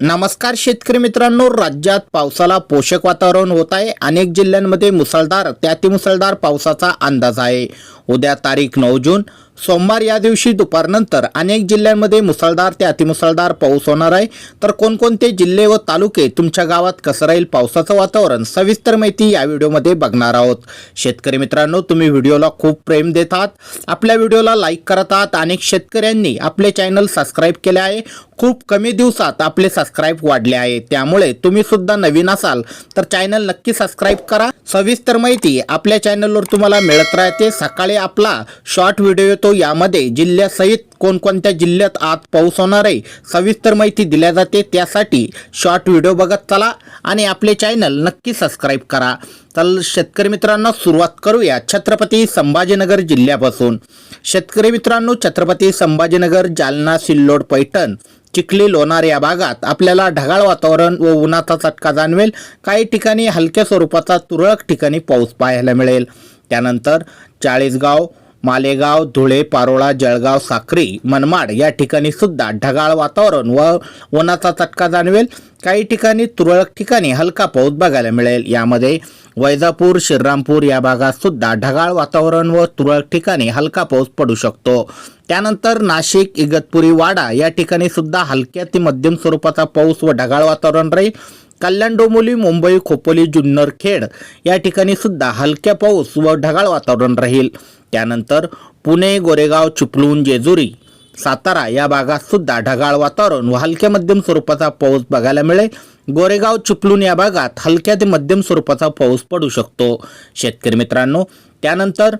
नमस्कार शेतकरी मित्रांनो राज्यात पावसाला पोषक वातावरण होत आहे. अनेक जिल्ह्यांमध्ये मुसळधार ते मुसळधार पावसाचा अंदाज आहे. उद्या तारीख नऊ जून. सोमवार या दिवशी दुपारनंतर अनेक जिल्ह्यांमध्ये मुसळधार ते अतिमुसळधार पाऊस होणार आहे. तर कोणकोणते जिल्हे व तालुके तुमच्या गावात कसं राहील पावसाचं वातावरण? सविस्तर माहिती या व्हिडिओमध्ये बघणार आहोत. शेतकरी मित्रांनो तुम्ही व्हिडिओला खूप प्रेम देत आहात. आपल्या व्हिडिओला लाईक करत आहात अनेक शेतकऱ्यांनी आपले चॅनल सबस्क्राईब केले आहे. खूप कमी दिवसात आपले सबस्क्राईब वाढले आहे. त्यामुळे तुम्ही सुद्धा नवीन असाल तर चॅनल नक्की सबस्क्राईब करा. सविस्तर माहिती आपल्या चॅनलवर तुम्हाला मिळत राहते. सकाळी आपला. शॉर्ट व्हिडिओ येतो यामध्ये जिल्ह्यासहित कोणकोणत्या जिल्ह्यात आज पाऊस होणार आहे सविस्तर माहिती दिल्या जाते. त्यासाठी शॉर्ट व्हिडिओ बघत चला आणि आपले चॅनल नक्की सबस्क्राईब करा. तर शेतकरी मित्रांनो सुरुवात करूया. छत्रपती संभाजीनगर जिल्ह्यापासून. शेतकरी मित्रांनो छत्रपती संभाजीनगर जालना सिल्लोड पैठण चिखली लोणार या भागात. आपल्याला ढगाळ वातावरण व उन्हाचा चटका जाणवेल. काही ठिकाणी हलक्या स्वरूपाचा तुरळक ठिकाणी पाऊस पाहायला मिळेल. त्यानंतर चाळीसगाव मालेगाव धुळे पारोळा जळगाव साक्री मनमाड या ठिकाणी सुद्धा ढगाळ वातावरण व उन्हाचा चटका जाणवेल. काही ठिकाणी तुरळक ठिकाणी हलका पाऊस बघायला मिळेल. यामध्ये वैजापूर श्रीरामपूर या भागात सुद्धा ढगाळ वातावरण व तुरळक ठिकाणी हलका पाऊस पडू शकतो. त्यानंतर नाशिक इगतपुरी वाडा या ठिकाणी सुद्धा हलक्या ते मध्यम स्वरूपाचा पाऊस व ढगाळ वातावरण राहील. कल्याण डोंबिवली मुंबई खोपोली जुन्नर खेड या ठिकाणी सुद्धा हलक्या पाऊस व ढगाळ वातावरण राहील. त्यानंतर पुणे गोरेगाव चिपळूण जेजुरी सातारा या भागात सुद्धा ढगाळ वातावरण व हलक्या मध्यम स्वरूपाचा पाऊस बघायला मिळेल. गोरेगाव चिपळूण या भागात हलक्या ते मध्यम स्वरूपाचा पाऊस पडू शकतो. शेतकरी मित्रांनो त्यानंतर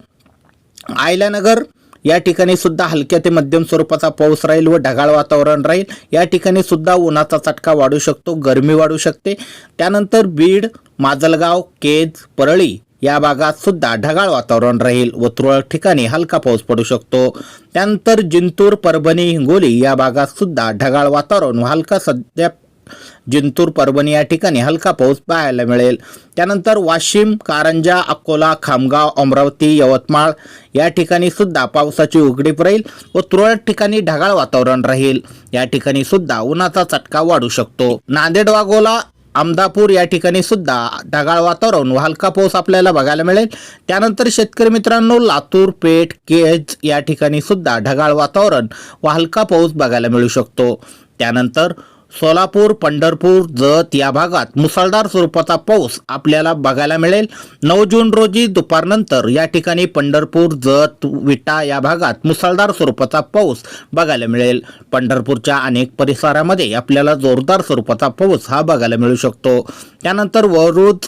आयल्यानगर या ठिकाणी सुद्धा हलक्या ते मध्यम स्वरूपाचा पाऊस राहील व ढगाळ वातावरण राहील. या ठिकाणी सुद्धा उन्हाचा चटका वाढू शकतो गरमी वाढू शकते. त्यानंतर बीड माजलगाव केज परळी या भागात सुद्धा ढगाळ वातावरण राहील व तुरळक ठिकाणी हलका पाऊस पडू शकतो. त्यानंतर जिंतूर परभणी हिंगोली या भागात सुद्धा ढगाळ वातावरण व हलका सध्या जिंतूर परभणी या ठिकाणी हलका पाऊस पाहायला मिळेल. त्यानंतर वाशिम कारंजा अकोला खामगाव अमरावती यवतमाळ या ठिकाणी सुद्धा पावसाची उघडीप राहील व तुरळक ठिकाणी ढगाळ वातावरण राहील. या ठिकाणी सुद्धा उन्हाचा चटका वाढू शकतो. नांदेड वाघोला अमदापूर या ठिकाणी सुद्धा ढगाळ वातावरण व हलका पाऊस आपल्याला बघायला मिळेल. त्यानंतर शेतकरी मित्रांनो लातूर पेठ केज या ठिकाणी सुद्धा ढगाळ वातावरण व हलका पाऊस बघायला मिळू शकतो. त्यानंतर सोलापूर पंढरपूर जत या भागात मुसळधार स्वरूपाचा पाऊस आपल्याला बघायला मिळेल. नऊ जून रोजी दुपारनंतर या ठिकाणी पंढरपूर जत विटा या भागात मुसळधार स्वरूपाचा पाऊस बघायला मिळेल. पंढरपूरच्या अनेक परिसरामध्ये आपल्याला जोरदार स्वरूपाचा पाऊस हा बघायला मिळू शकतो. त्यानंतर वरुद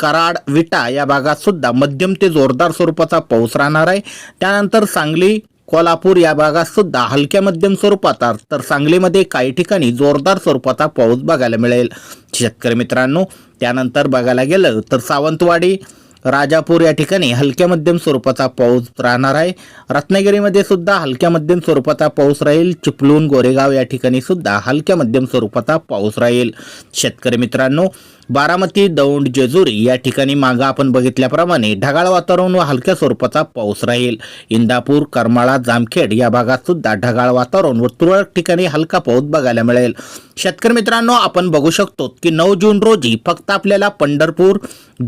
कराड विटा या भागात सुद्धा मध्यम ते जोरदार स्वरूपाचा पाऊस राहणार आहे. त्यानंतर सांगली कोल्हापूर या भागात सुद्धा हलक्या मध्यम स्वरूपाचा तर सांगलीमध्ये काही ठिकाणी जोरदार स्वरूपाचा पाऊस बघायला मिळेल. शेतकरी मित्रांनो त्यानंतर बघायला गेलं तर सावंतवाडी राजापूर या ठिकाणी हलक्या मध्यम स्वरूपाचा पाऊस राहणार आहे. रत्नागिरीमध्ये सुद्धा हलक्या मध्यम स्वरूपाचा पाऊस राहील. चिपलून गोरेगाव या ठिकाणी सुद्धा हलक्या मध्यम स्वरूपाचा पाऊस राहील. शेतकरी मित्रांनो बारामती दौंड जेजुरी या ठिकाणी मागं आपण बघितल्याप्रमाणे ढगाळ वातावरण व हलक्या स्वरूपाचा पाऊस राहील. इंदापूर करमाळा जामखेड या भागात सुद्धा ढगाळ वातावरण व तुरळक ठिकाणी हलका पाऊस बघायला मिळेल. शेतकरी मित्रांनो आपण बघू शकतो की नऊ जून रोजी फक्त आपल्याला पंढरपूर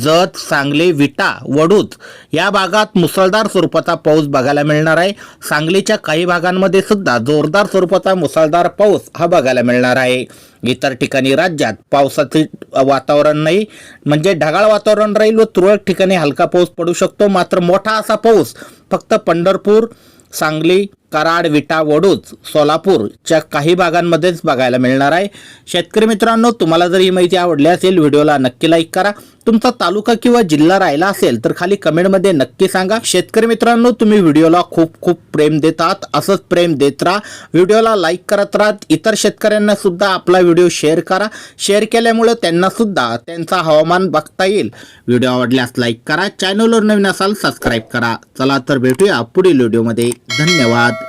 जत सांगली विटा वडूज या भागात मुसळधार स्वरूपाचा पाऊस बघायला मिळणार आहे. सांगलीच्या काही भागांमध्ये सुद्धा जोरदार स्वरूपाचा मुसळधार पाऊस हा बघायला मिळणार आहे. इतर ठिकाणी राज्यात पावसाचे वातावरण वातावरण नाही. म्हणजे ढगाळ वातावरण राहील व तुरळक ठिकाणी हलका पाऊस पडू शकतो. मात्र मोठा असा पाऊस फक्त पंढरपूर सांगली कराड विटा वडूज सोलापूरच्या काही भागांमध्येच बघायला मिळणार आहे. शेतकरी मित्रांनो तुम्हाला जर ही माहिती आवडली असेल व्हिडिओला नक्की लाईक करा. तुमचा तालुका किंवा जिल्हा राहिला असेल तर खाली कमेंटमध्ये नक्की सांगा. शेतकरी मित्रांनो तुम्ही व्हिडिओला खूप खूप प्रेम देतात. असंच प्रेम देत राहा. व्हिडिओला लाईक करत राहत इतर शेतकऱ्यांना सुद्धा आपला व्हिडिओ शेअर करा. शेअर केल्यामुळे त्यांना सुद्धा त्यांचा हवामान बघता येईल. व्हिडिओ आवडल्यास लाईक करा. चॅनलवर नवीन असाल सबस्क्राईब करा. चला तर भेटूया पुढील व्हिडिओमध्ये धन्यवाद.